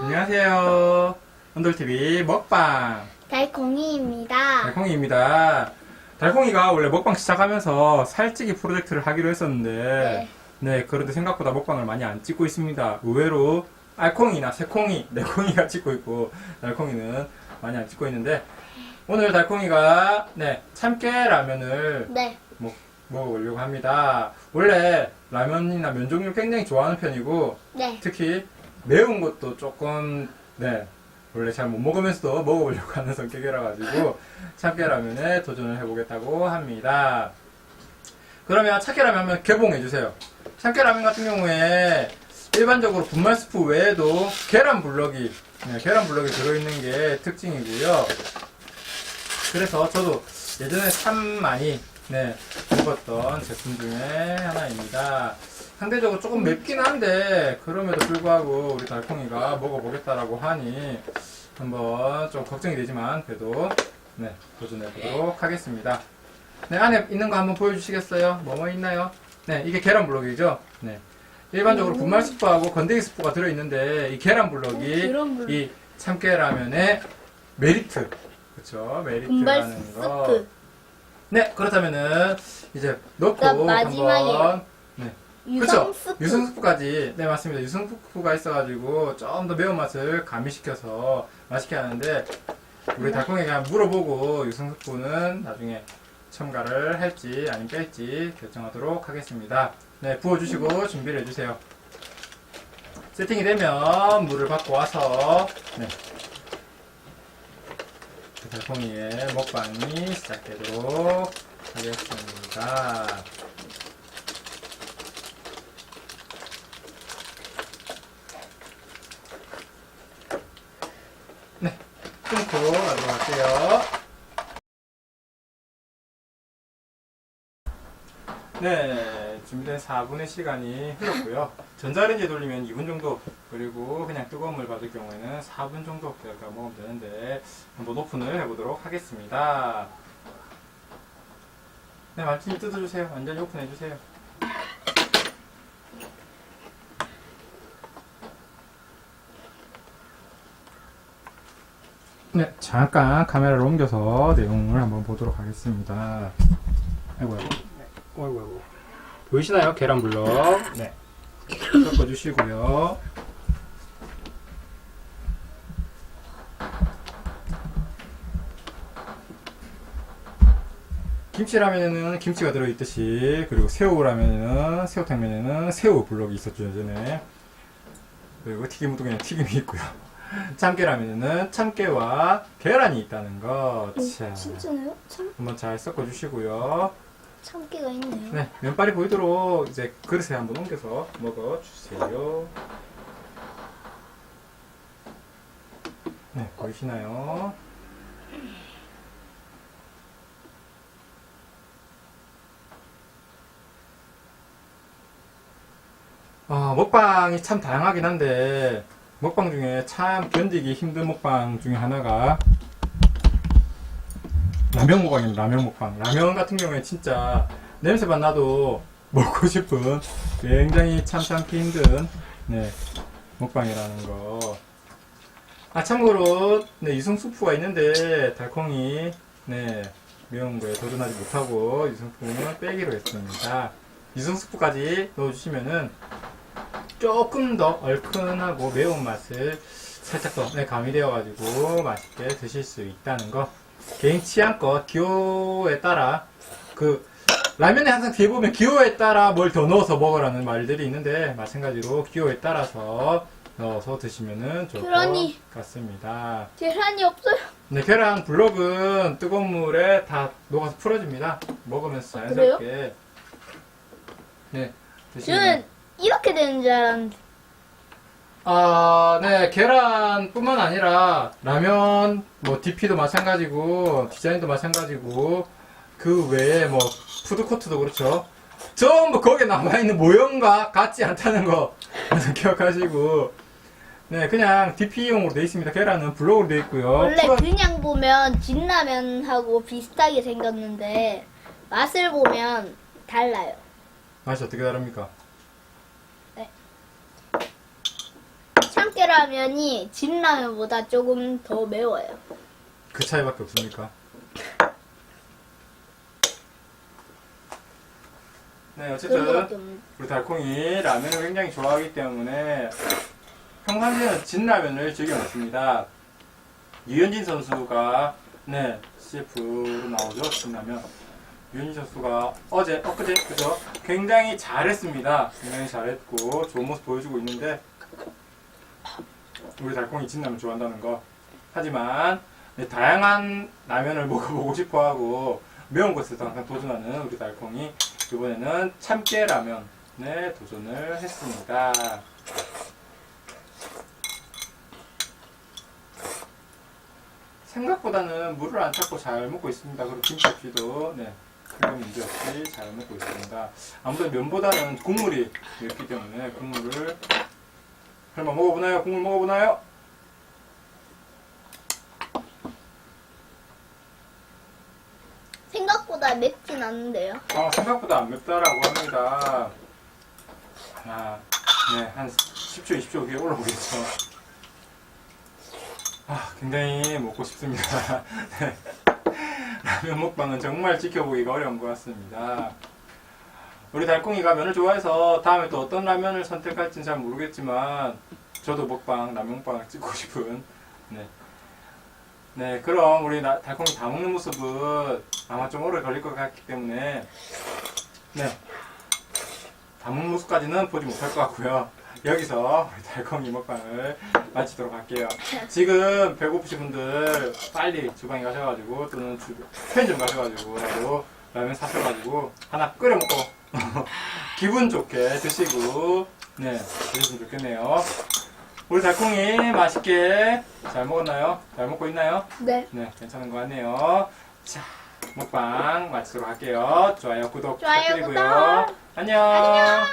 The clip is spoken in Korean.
안녕하세요. 언돌TV 먹방 달콩이입니다. 달콩이입니다. 달콩이가 원래 먹방 시작하면서 살찌기 프로젝트를 하기로 했었는데 네, 그런데 생각보다 먹방을 많이 안 찍고 있습니다. 의외로 알콩이나 새콩이, 내콩이가 찍고 있고 달콩이는 많이 안 찍고 있는데 오늘 달콩이가 네, 참깨 라면을 네. 먹, 먹어보려고 합니다. 원래 라면이나 면 종류를 굉장히 좋아하는 편이고 네. 특히 매운 것도 조금 네 원래 잘 못 먹으면서도 먹어보려고 하는 성격이라 가지고 참깨라면에 도전을 해보겠다고 합니다. 그러면 참깨라면 한번 개봉해 주세요. 참깨라면 같은 경우에 일반적으로 분말 스프 외에도 계란 블럭이 네, 계란 블럭이 들어있는 게 특징이고요. 그래서 저도 예전에 참 많이 네, 먹었던 제품 중에 하나입니다. 상대적으로 조금 맵긴 한데 그럼에도 불구하고 우리 달콩이가 먹어보겠다라고 하니 한번 좀 걱정이 되지만 그래도 네, 도전해 보도록 하겠습니다. 네, 안에 있는 거 한번 보여주시겠어요? 뭐뭐 있나요? 네, 이게 계란 블럭이죠? 네. 일반적으로 분말 스프하고 건더기 스프가 들어있는데 이 계란 블럭이 계란 블럭. 이 참깨라면의 메리트 분말 메리트라는 거 스프. 네, 그렇다면은 이제 넣고 마지막에 한번 네. 유성 그쵸? 스프. 유성 스프까지 네 맞습니다. 유성 스프가 있어가지고 좀 더 매운 맛을 가미시켜서 맛있게 하는데 우리 네. 달콩에게 한번 물어보고 유성 스프는 나중에 첨가를 할지 아니면 뺄지 결정하도록 하겠습니다. 네 부어주시고 준비를 해주세요. 세팅이 되면 물을 받고 와서 네. 그 달콩이의 먹방이 시작되도록 하겠습니다. 네, 끊고 가져갈게요. 네, 준비된 4분의 시간이 흘렀고요. 전자레인지에 돌리면 2분 정도, 그리고 그냥 뜨거운 물 받을 경우에는 4분 정도 기다려 먹으면 되는데, 한번 오픈을 해보도록 하겠습니다. 네, 말티니 뜯어주세요. 완전히 오픈해주세요. 네, 잠깐 카메라를 옮겨서 내용을 한번 보도록 하겠습니다. 아이고, 아이고. 네, 아이고, 아이고. 보이시나요? 계란 블럭. 네. 섞어 주시고요. 김치라면에는 김치가 들어있듯이, 그리고 새우라면에는, 새우탕면에는 새우 블럭이 있었죠, 예전에. 그리고 튀김우동에는 튀김이 있고요. 참깨라면에는 참깨와 계란이 있다는 거. 자, 진짜네요? 참 한번 잘 섞어주시고요. 참깨가 있네요. 네, 면발이 보이도록 이제 그릇에 한번 옮겨서 먹어주세요. 네, 보이시나요? 아, 먹방이 참 다양하긴 한데, 먹방 중에 참 견디기 힘든 먹방 중에 하나가 라면 먹방입니다. 라면 먹방. 라면 같은 경우에 진짜 냄새만 나도 먹고 싶은 굉장히 참 참기 힘든 네, 먹방이라는 거. 아 참고로 네, 유성 수프가 있는데 달콩이 네, 매운 거에 도전하지 못하고 유성 수프는 빼기로 했습니다. 유성 수프까지 넣어주시면은 조금 더 얼큰하고 매운 맛을 살짝 더 네, 가미되어가지고 맛있게 드실 수 있다는 거. 개인 취향껏 기호에 따라 그 라면에 항상 뒤에 보면 기호에 따라 뭘 더 넣어서 먹으라는 말들이 있는데 마찬가지로 기호에 따라서 넣어서 드시면은 좋을 계란이. 것 같습니다. 계란이 없어요. 네, 계란 블럭은 뜨거운 물에 다 녹아서 풀어집니다. 먹으면서 자연스럽게 네 드시면 저는 이렇게 되는 줄 알았는데. 아, 네, 계란뿐만 아니라 라면, 뭐 DP도 마찬가지고 디자인도 마찬가지고 그 외에 뭐 푸드코트도 그렇죠. 전부 거기에 남아 있는 모형과 같지 않다는 거 항상 기억하시고 네, 그냥 DP용으로 돼 있습니다. 계란은 블록으로 돼 있고요. 원래 풀어- 그냥 보면 진라면하고 비슷하게 생겼는데 맛을 보면 달라요. 맛이 어떻게 다릅니까? 참깨라면이 진라면보다 조금 더 매워요. 그 차이밖에 없습니까? 네, 어쨌든 좀 우리 달콩이 라면을 굉장히 좋아하기 때문에 평상시에는 진라면을 즐겨 먹습니다. 유현진 선수가 네 CF로 나오죠 진라면. 유현진 선수가 어제 엊그제 그죠? 굉장히 잘했습니다. 굉장히 잘했고 좋은 모습 보여주고 있는데 우리 달콩이 진라면 좋아한다는 거. 하지만 네, 다양한 라면을 먹어보고 싶어하고 매운 것에도 항상 도전하는 우리 달콩이 이번에는 참깨 라면에 도전을 했습니다. 생각보다는 물을 안 찾고 잘 먹고 있습니다. 그리고 김치 없이도 네, 큰 문제 없이 잘 먹고 있습니다. 아무래도 면보다는 국물이 맵기 때문에 국물을 설마 먹어보나요? 국물 먹어보나요? 생각보다 맵진 않은데요. 아, 생각보다 안 맵다라고 합니다. 하나, 네, 한 10초, 20초 뒤에 올라오겠죠. 아, 굉장히 먹고 싶습니다. 네. 라면 먹방은 정말 지켜보기가 어려운 것 같습니다. 우리 달콩이가 면을 좋아해서 다음에 또 어떤 라면을 선택할지는 잘 모르겠지만 저도 먹방, 먹방을 찍고 싶은 네. 네, 그럼 우리 나- 달콩이 다 먹는 모습은 아마 좀 오래 걸릴 것 같기 때문에 네, 다 먹는 모습까지는 보지 못할 것 같고요. 여기서 우리 달콩이 먹방을 마치도록 할게요. 지금 배고프신 분들 빨리 주방에 가셔가지고 또는 주, 편의점 가셔가지고 라도 라면 사셔가지고 하나 끓여 먹고 기분 좋게 드시고 네 그러시면 좋겠네요. 우리 달콩이 맛있게 잘 먹었나요? 잘 먹고 있나요? 네. 네, 괜찮은 것 같네요. 자, 먹방 마치도록 할게요. 좋아요, 구독 좋아요, 부탁드리고요. 구독. 안녕. 안녕.